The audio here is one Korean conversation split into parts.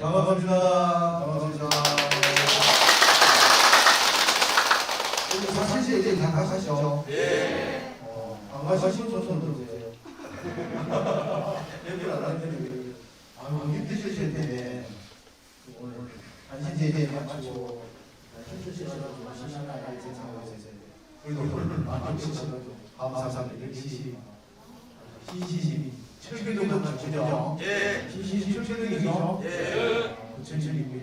반갑습니다. 반갑습니다. 근데 사실 이제 다 가시죠? 예. 어, 안 가시면 손 들어주세요. 예불 안 하는데 아유 힘드실 텐데 오늘 한신제에 마치고 힘드시셔가지고 시시하게 제 생각에 그래도 오늘 많이 힘드셔가지고 감사합니다. 역시 시시 시 철기도 맞추죠? 예. 시시시 철기도 예. 천천히 이거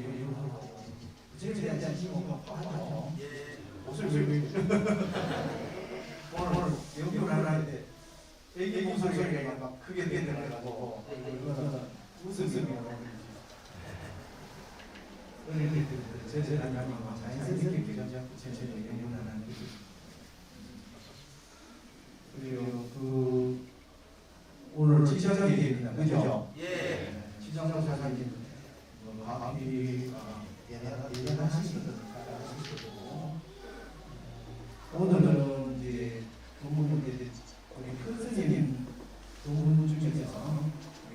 천천히 하지 않고 하죠. 예. 옷을 왜 오늘 오늘 연구를 하는데 애기 목소리가 막 크게 들려가지고 이거는 웃음이 오늘 제제 하나님 자연스럽게 그냥 천천히 연구를 하는 그리고 그 오늘 지정일입니다. 그죠? 예. 지정사 사장님 마음이 예단하시거든요. 오늘은 이제 부모님 이제 우리 큰 스님 두 분 중에서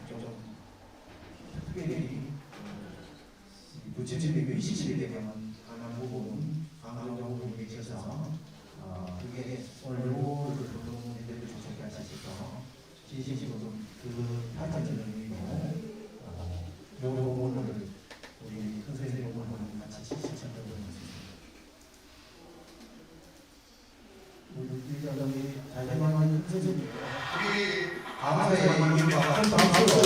좀 특별히 부처님의 위시실에 대한 관한 부분, 관한 부분에 계셔서 어, 그게 오늘 요거를 부모님들 주석해 하셔서 지시식으로 그 발전을 의미로 어, 요 오늘 우리 큰 스님 오늘 같이 시청하고 있습니다. 우리 여러분이 자녀만 선생님 우리 감사의 큰 박수로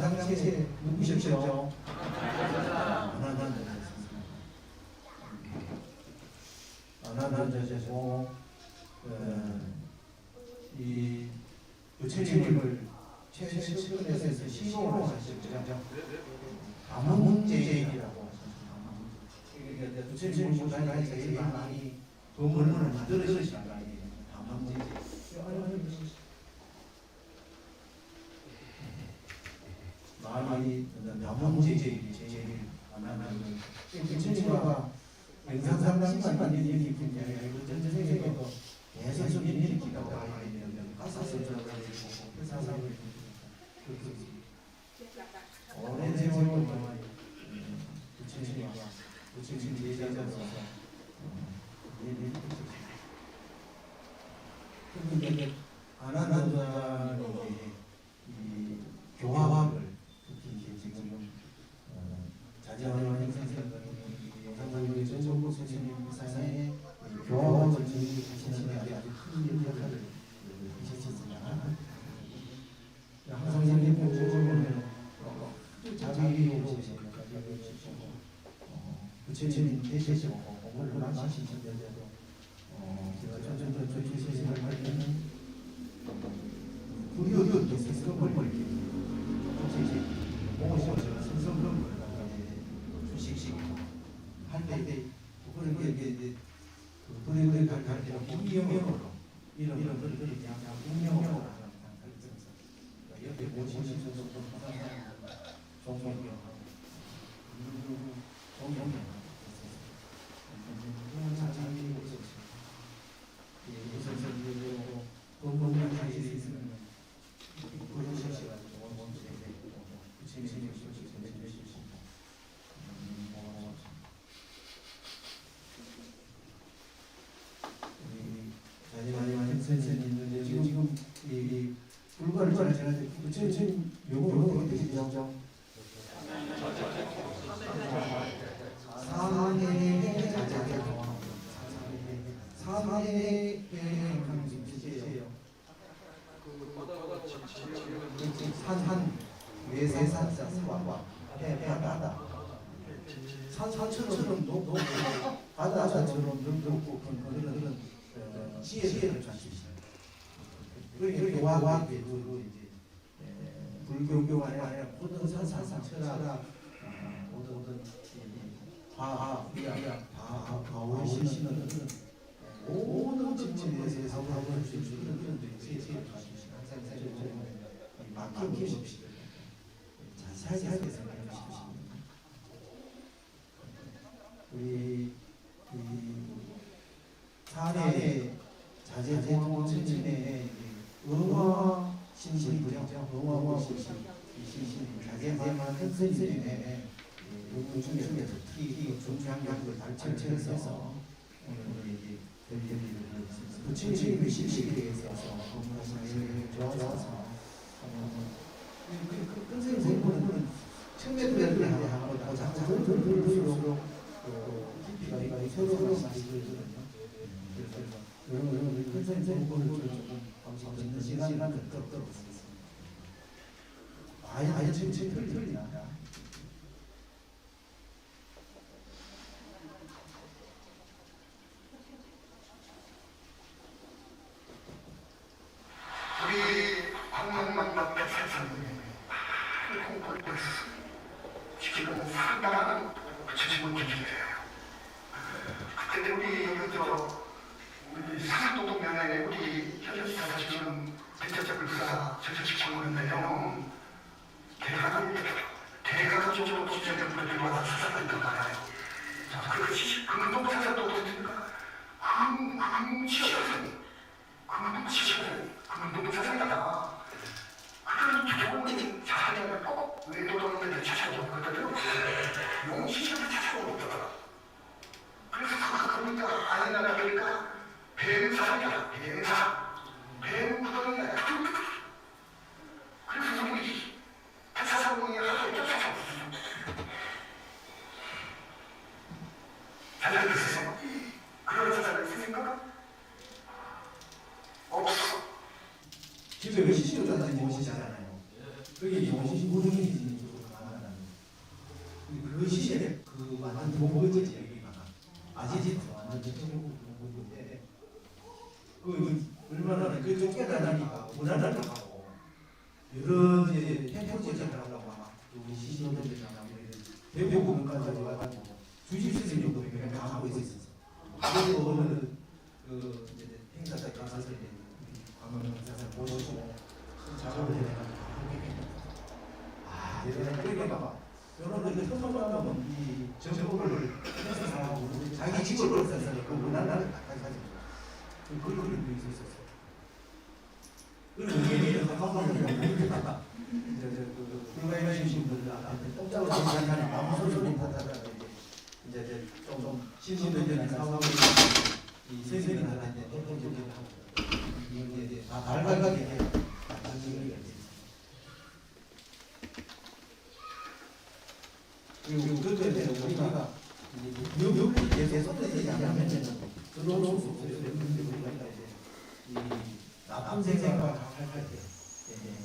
상상체 누구셨죠? 아나나자자고 이 부처님을 최근에서 신호로 하셨죠. 다문제이라고 하셨습니다. 부처님 보다가 제일 많이 도문을 만들으신 거아니에요 다문제이. 많이 다문제이 제일 많은 부처님과 영상상담만 일일이 분야에 전전세계도 계속 일일이기도 하고 가사선전을 해주고 회사상을 오랜 세월 동안 부처님과 부처님 제자로서 근데 아나나자의 이 교화학을 특히 이제 지금 어, 자제하는 선생님이 영상상의 전정국 선생님 사상에 교화학을 진행하시는 데 아주 큰 역할을 하셨습니다. 항상 선생님 보면 자비로 부처님 계시고 공부를 하시는데도 제가 점점 저희 선생님을 할 때는 우리도 또 성성을 이렇게 혹시 보고 제가 성성을 주식식 할때 그걸 이게 이제 그걸 그걸 갈 때는 공명으로 이런 이런 것들을 그냥 공명으로 하는 옆에 모시는 선수 종종이요. 종종이요. 사장이 오셨어요. 이 선생님으로 본본만 사실이 있으면 보여주셔가지고 원원들에 부처님이 오셔서 전해주시고 우리 자녀마님 선생님들 지금 이 불 주로 이제 에, 불교가 아니라 모든 사상 철학 모든 모든 과학 의학 다다오시는 모든 집집에서 사고하고 수 있는 분들이 제일 가주신 항상 사실은 맡겨보십시오. 자세하게 생각하십시오. 우리 이 산의 자제공항 진진의 의화 신심부정 응원하고 신심 자기만한 큰스님의 중에 특히 중장량을 발전체에서 우리 부처님의 신식에 대해서 공부하시는 좋아서 큰스님 생각은 청매들에 하고 장사를 들을수록 깊이가 서로 많이 들거든요 그래서 여러분 큰스님 공부를 좀 조금 방송 시간을 갖도록 하겠습니다. 아예 아예 틀리나. 우리 관광만 밖에 세상에 많은 공부를 했어. 지금 상당한 부처님을 기대해요. 그때 우리 여기서 우리 상도동면에 우리 현지사가 지금 대체적 불사 전시키고 있는데요. 그래서 그러니까 아니나 그러니까 뱀사이야 뱀사 뱀구덩이야 그래서 우리 태사사공이 하도 쫓아서 잘 들으세요. 그런 사람이 있습니까? 없어. 집에 왜 시시로 자다니 오시잖아요. 그게 영신 구덩이지. 그 시절에 그 완전 동거지 여기가 아지지 완전 저쪽으로 동거인데 그 얼마나 그 쫓겨나니까 문화를 하고 여러 이제 템포제를 하려고 막 우리 시신들이 나고 대부분까지 와가지고 주집수님 정도 그냥 다 하고 있었어. 그래서 오늘은 그 이제 행사 때 가서 이제 관광 행사를 모시고 작업을 해가지고 아, 내가 그러니까 봐. 여러분들 처음 만나면 이 정보를 해서 사고 자기 직업을 써서 그 문화를 가까이 가지고 그런 그림도 있었어. 그리고 우리는 관광을 모르겠다. 이제 그 불가해 주신 분들한테 공짜로 생각하는 아무 소리 못하다가 이제 이제 좀 신신들이나 사업을 이 선생님들한테 대표적인 하고 이게 이제 다 발발하게 해요. 나중에 그리고 그때 우리가 여기 계속 얘기하면 들어올 수 없어요. 근데 우리가 이제 이 나쁜 생각과 할할 때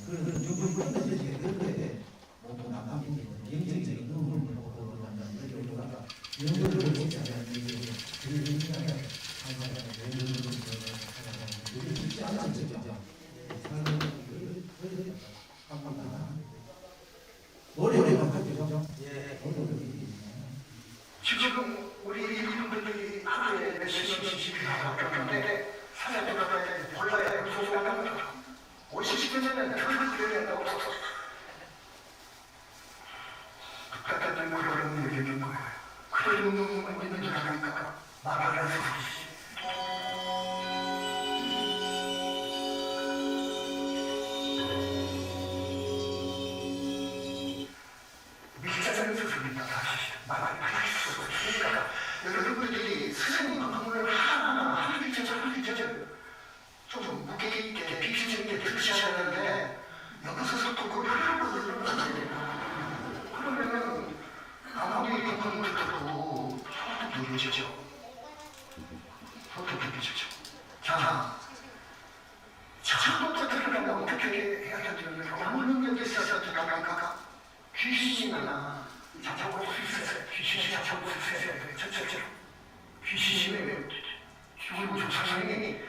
그런 그런 정부 끝까지 되는데 뭐 나쁜 영적인 눈물을 보고 그런다면 우리가 영적으로 보잖아요. 그런 생각을 우리 쉽지 않죠. 노래만 하죠. 예, 지금 우리 이분들이 하루에 몇십 하는데 사람들한테 몰라야 소리가 나는 거죠. 50년 전에는 그런 기회가 없었어. 북한들 그런 얘기 있는 거예요. 그런 놈은 있는 줄 아니까 해서 밀 여러분들이 스승님 방문을 하나하나 한 글자절 한 글자절 좀 무게 있게 비주점 있게 들으셔야 하는데 여기서 또 그걸 하려고 그러면은 아무리 방문을 들어도 소득 누려지죠. 소득 누려지죠. 자, 처음부터 들으려면 어떻게 해야 되냐면 어느 능력이 있어서 들어갈까? 귀신이나. 귀신이 있어요. 첫째로 귀신이면 죽은 조상님이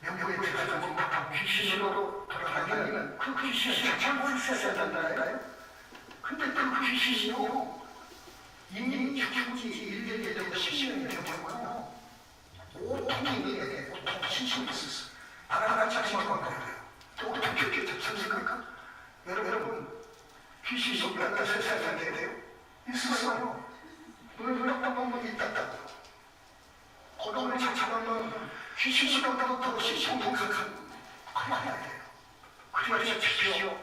명령에 들어가서 공격하고 귀신으로 돌아가면 그 귀신이 수 있어야 된다니까요. 근데 그 귀신이요 이미 죽은 지 1년이 되고 10년이 되고요. 오통이 오통 신신이 있었어. 바라가 자신을 건드려요. 또 어떻게 이렇게 잡습니까? 여러분 귀신이 속았다 세상에 돼요? 있었어요. 물렁물렁 있다고. 고동을 찾아보면 귀신이 속았다고 신신동kak한 그래야 돼요. 그래야 잡히죠.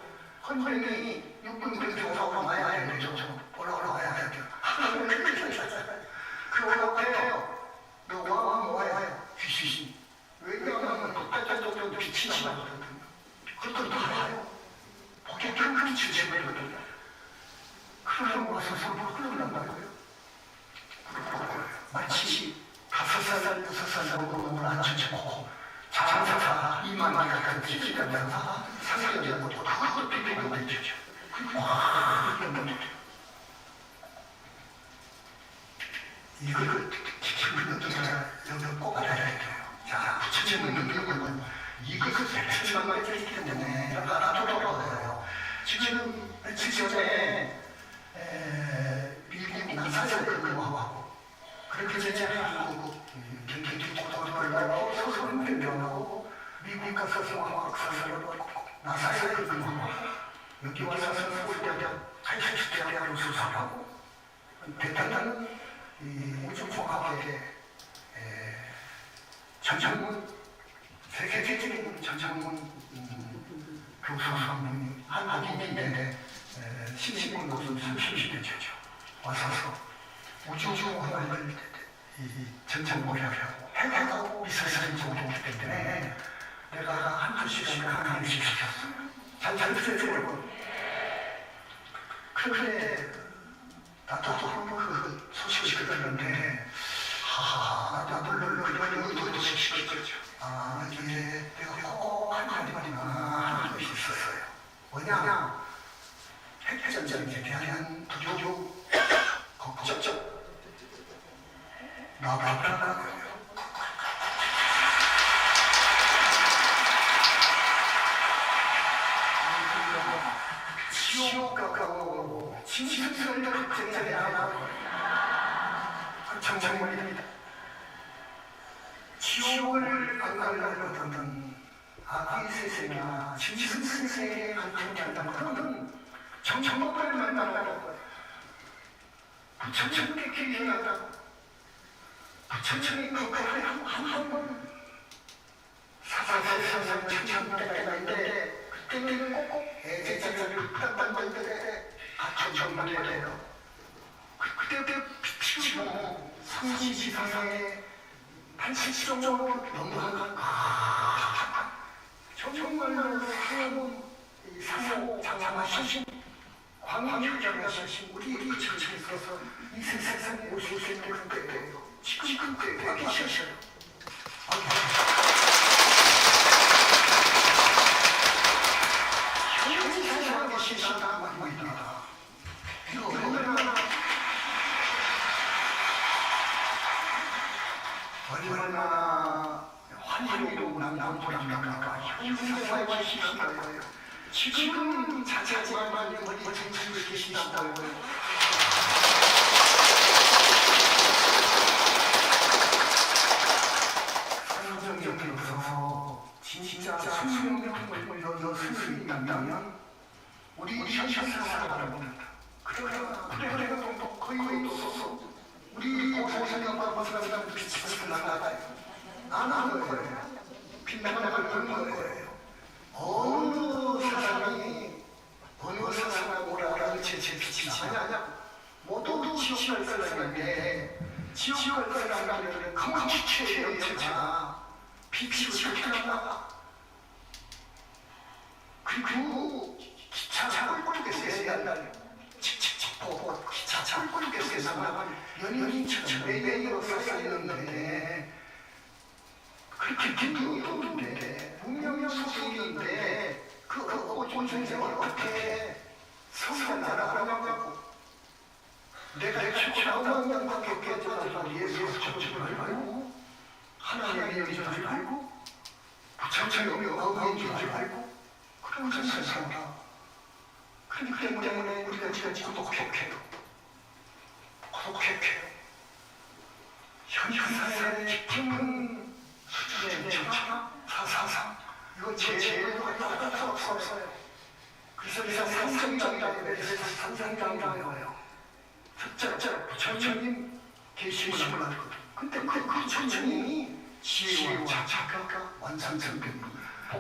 헌병이 육군 병사가 와야 되죠. 올라와야 돼요. 그거 같아요. 너와 뭐예요? 귀신. 왜냐하면 그때도 빛이 나거든요. 그것도 알아요. 보게 큰 주제거든요. 그런 와서 서로 흘러나가고요. 마치 다섯 살, 여섯 살 먹으면 안 좋고 자사사 이만 찌질하면서 상상이 안 되고 그것도 비교가 되죠. 와. 이걸 지키는 여자가 여기 꼭 알아야 돼요. 자, 부처님은 능력을 이것을 마리 있기 때문에 나도 돌아가요. 지금 며칠 전에 에, 미국 나사를 근무하고 그렇게 되지 않고 경기 고등학교를 서울은 변경하고 미국 가서 성악사를 나사를 근무하고 여기 와서 서울대학 칼퇴대학으로 수사하고 대단한 이 우주공학의 전창문 세계적인 전창문 음, 교수 한 분이 한 분인데 신신군 교수 30대 죠. 와서 우주공학을 이 전창문이라고 해가고 있었어요 정도 때문에 내가 한두 시간 강의를 시켰어 잘잘 들으려고 그런데 나도 그 소식을 들었는데 하하 나도 물론 그런 의도도 시켰죠. 아 이게 내가 말이구나 하는 것이 있었어요. 핵 전쟁에 대한 두려움 걱정 나가라고요 지옥 가까워 진실을 걱정이 하고 정정문입니다 지옥을 안 가려고 하던 아기 세상이나 진실 세상에 걱정한다는 그런 정정문을 만나라고. 부처님께 기리하라고. 부처님이 그거를 한번. 사사사사사 천천대가 있는데 그때는 꼭꼭 애제자를 딱 만들때 아천천만 돼요. 그때 빛이 뭐 성지 이상의 반씩 정도로 넘어간 정말로 새로운 상호 장하신 광명장하신 우리 부처님에 있어서 이 세상에 오실 수 있는 그때예요 지금 그때 와 계셔요 세상에 계신다 말입니다 얼마나 환희로운 남보랍니까 현세상에 계신다 거예요 지금 자체지만 우리 정신을 계신다고요 성경에서 진짜 수명을 넣을 수 있다면 우리 현실을 살아갑니다. 그러나 그래도 또 거의 없어서 우리 아빠 사람 빛이 나가요. 안 하는 거예요. 빛나가는 거예요. 어느 사람이 어느 사람을 오라는 제제 빛이 나냐? 모두 지옥 갈 사람인데 지옥 갈큰 지체의 영체가 빛이 나가. 그리고 기차가 꿀꿀에서 옛날 칙칙칙 보고 기차차 꿀꿀에서 나가면 연인처럼 매매로 쌓여있는데. 그렇게 기분이 없는데 분명히 소속인데 그 오존생이 어떻게 성가 나라고? 내가 최초로 영광 깨끗한 예수 줄 알고 하나님의 줄 알고 부처님의 어머니인 줄 알고 그런 세상이다 그렇기 때문에 우리가 지금 고독해요. 고독해요. 현현사의 깊은 수준의 정차 이거 제일 없어요. 그래서 내가 상상장이라고 해서 상상장이라고 해요. 첫째 부처님 계시심을 알거든 근데 그 부처님이 지혜와 자착과 완산성병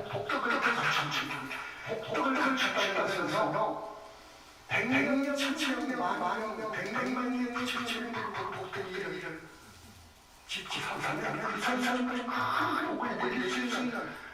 복도 그렇게 갖춘 분이다 복덕을 펼쳤다면서 백명 천천명 만명 백만 명 천천명 복덕 일을 집지 삼삼면 그 삼삼면 큰 복을 있는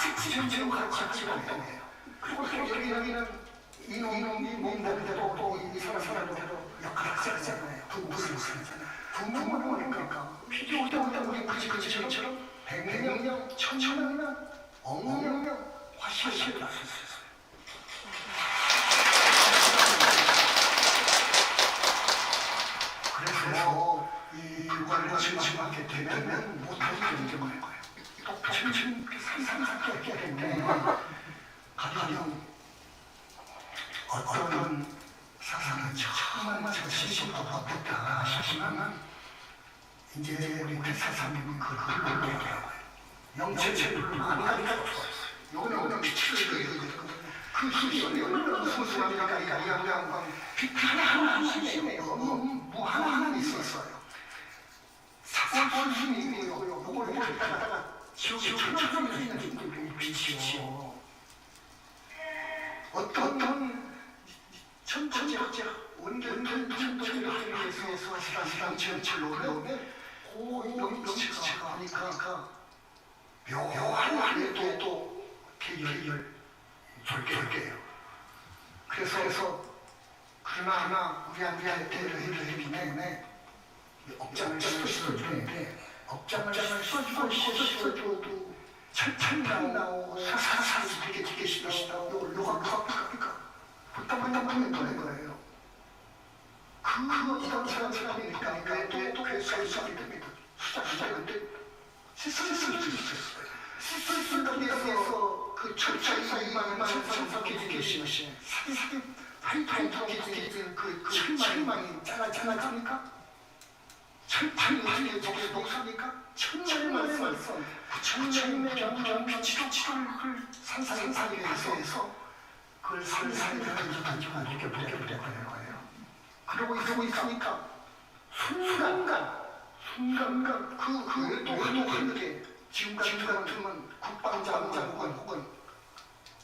지금처럼 같이 활동해요. 그리고 여기는 이놈이 몸대로 또이 사람 사람대로 역할을 하잖아요. 부부를 쓰잖아요. 부부는 뭐니까 필요 없다 우리 그지 그지처럼 백명 천천명 억명 화시를 할수 있어요. 그래서 이 불과를 증증하게 되면 못하게 되는 거예요. 또 증증 상상하게 때문에 가령 어떤 사상은 정말 저 시시도 없겠다 싶지만 이제 우리 대사사님은 그걸 모르더라고요. 영체체를 안 좋았어요. 요거는 요거는 빛을 그 힘이 얼마나 소소하니까 이 양양광 빛 하나하나 너무 무한한 있었어요. 사건 있고요. 요걸 갖다가 지옥에 천천히 수 있는 빛이요. 어떤 천천히 원전 천천히 위해서 시간 전체로 오면 고영치가 하니까 묘한 한에도 또 계기를 졸게요. 그래서 그래서 그러나 하나 우리한테 해주기 때문에 업장을 쏟을 때인데 업장을 쏟고 쏟어도 천천히 나오고 사사사 이렇게 시다시다고 누가 그러니까 부탁부탁 하는 거예요. 그 사람 사람이니까 그래도 그래서 수학이 됩니다. 수작 수작인데 시스템을 수 있어요. 시스템을 위해서 그 철저히 이만한 선석이 계시는 사기 파이파이 계신 그 철망이 잘라 잘라집니까? 철판이 어떻게 저게 녹습니까? 천만의 말씀 천만의 정정 치료 치료를 그 산산산에 해서 그걸 산산에 가지고 가지고 이렇게 묶여버렸다는 거예요. 그러고 그러고 있으니까 순간간 순간간 그그 외도 외도 하늘에 지금 같으면 국방장장 혹은 혹은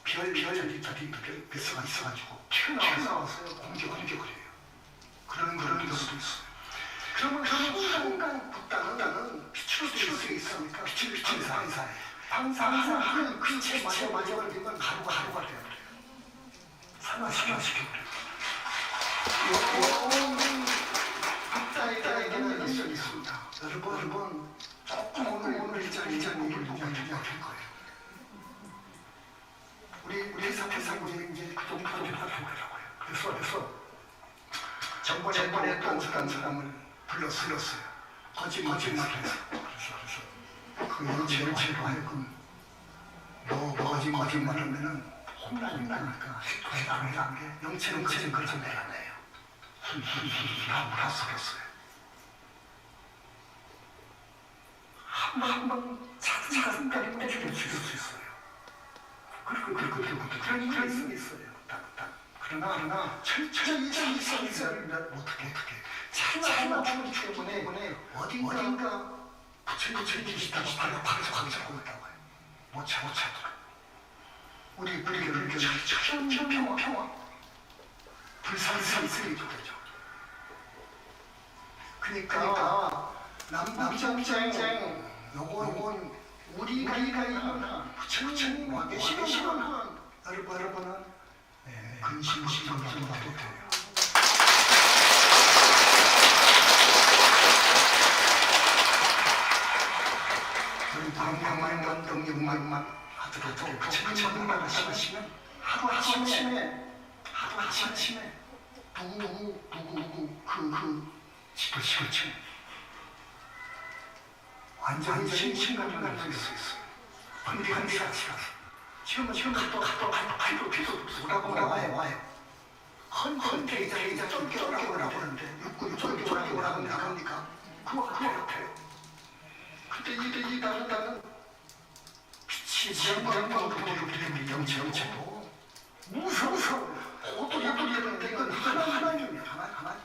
별 별이 저기 뱃서가 있어가지고 튀어나왔어요. 공격 공격을 해요. 그런 그런 경우도 있어요. 그러면 그러면 순간 국가는 빛으로 될수 있으니까 빛을 빛을 사이사이 방사하는 그 빛의 마저 마저를 되면 하루가 하루가 돼요. 산화시켜버려요. 국가에다에게는 있어 있습니다. 여러분 여러분 조금 오늘 오늘 얘기를 좀 해줄 거예요. 우리 우리 사태상 이제 이제 그 정도 하더라고요. 그래서 그래서 정권에 정권에 또 어떤 사람을 불렀어요. 거짓말해서 그래서 그래서 그 제로 하여금 너 거짓말 거짓말 하면은 혼나니까 영체 영체는 그렇게 내야 돼요. 다 섞였어요. 한번 차근 차근 때리면 죽일 수 있어요. 그리고 그리고 그리고 그런 그런 수 있어요. 딱딱. 그러나 그러나 철저히 있어 있어야 어떻게 어떻게 차마 맞추기 때문에 어딘가 어딘가 부처님 부처님이시다고 바로 바로 바로 잡고 있다고 해요. 못 참고 참고. 우리 우리 우리 철저 평화 평화 쓰리도 되죠. 그러니까 남북전쟁 요건 요건 우리가 이거는 부처님 시간은 여러분 여러분은 근심 심정 정도 돼요. 방방만 원동력만 하더라도 부처님만 하시면 하루 아침에 하루 아침에 누구 누구 누구 그그 지도시거든 완전히 신신감을 가질 수 있어요. 근데 근데 같이 가서 지금은 지금은 또또 아이고 계속 뭐라고 뭐라고 와요 와요 헌헌 대자 대자 쫄겨라고 하는데 육군 쫄겨라고 합니까 합니까 그거 그거 같아요 그때 이때 이 나는 나는 빛이 지양광광 그대로 그대로 영체 영체로 무서워 무서워 했는데 이건 하나 하나님이야 하나 하나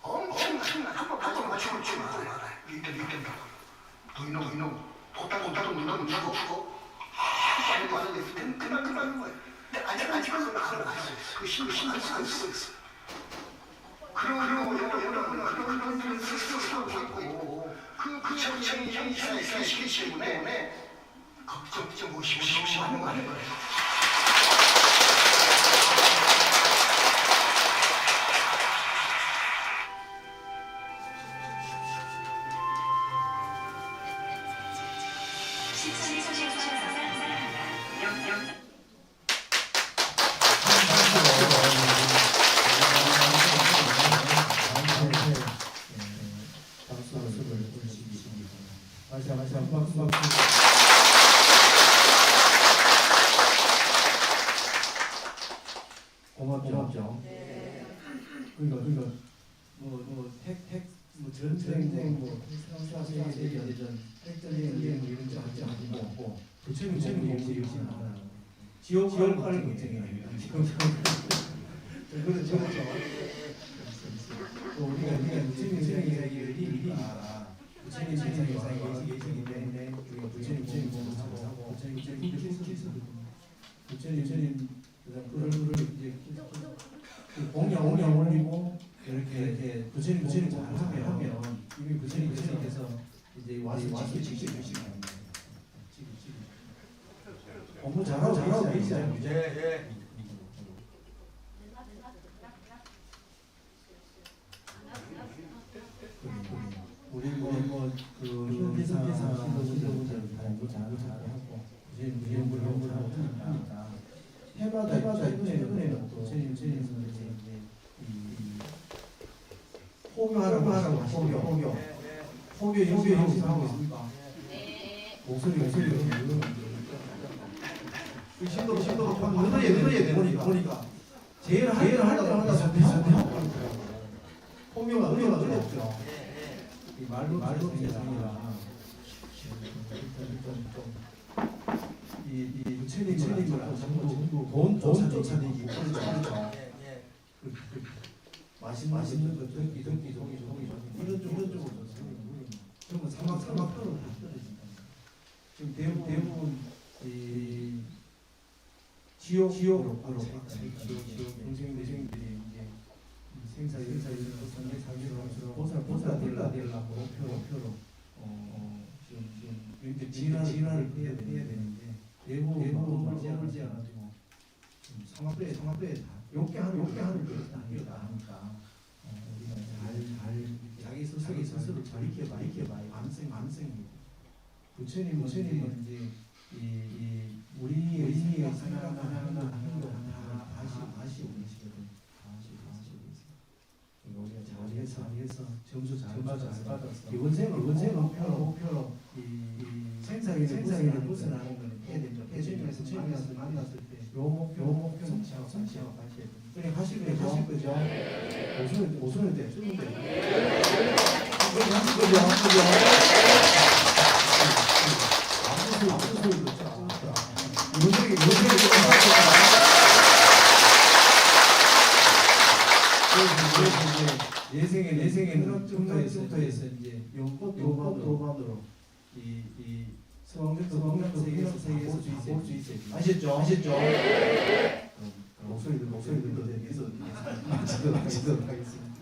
엄청난 한번 맞추면 죽을 줄 알아요 이때 이때 너 이놈 이놈 보따고 보따고 누나는 주고 주고 하는 거 아니야 그냥 그냥 그냥 거야 근데 아직 아직은 그걸 그 힘을 힘을 안 쓰고 있어 그런 그런 여러 여러 그런 그런 그런 스스로 하고 있고 그 그 형이 형이 시기 때문에 걱정 걱정 오십시오 하는 거예요. with, with, 호교하라고 하라고 호교 호교 호교 호교 연습 하고 있습니까? 목소리 목소리 그 신도 신도 늘어야 늘어야 보니까. 보니까. 제일 제일 하려고 하다 잡히고 호교가 호교가 어렵죠. 이 말로 말로 세상이라 이이 부처님 부처님을 전부 전부 돈 쫓아다니기 그렇죠 그렇죠. 그, 그, 맛있는 맛있는 것 듣기 듣기 종이 종이 이런 쪽 이런 쪽으로 전부 사막 다 떨어진다. 지금 대부분 대부분 이 지옥 지옥으로 바로 지옥 지옥 동생 내생들이 이제 생사 생사 이런 것 상계 상계로 보살 보살 될라 될라고 목표로 목표로 어, 어 지금 지금 이렇게 진화 진화를 해야 해야 되는데 대부분 대부분 울지 않아가지고 성악부에 성악부에 다 욕게 하는 욕게 하는 게다 이렇다 하니까 어, 우리가 잘잘 자기 스스로 스스로 잘 익혀봐 익혀봐 안생 안생이고 부처님 부처님은 이제 이, 이 우리 의미의 생각 하나하나 행동 하나 다시 다시 오시거든 다시 다시 오세요. 우리가 잘해서 잘해서 점수 잘 받아서 받아서 이원생을 이원생을 목표로 목표로 이, 이 생사기를 생사기를 벗어나는 거는 해야 되죠. 대중에서 만났을 만났을 때 요 목표 요 목표 성취하고 성취하고 돼요. 그래 하실 거죠 하실 거죠. 오순을 오순을 때 쓰는 때. 이거 하실 거죠 하실 거죠. 아무 소리 아무 없죠. 이원생이 이원생이 그래서 이제 예생에 예생에는 중도에서 이제 용꽃 용꽃 도반으로 이이 성경도 성경 세계에서 세계에서 볼수 있어요. 아셨죠? 아셨죠? 그럼 목소리도 목소리도 그대로 맞추도록 하도록 하겠습니다.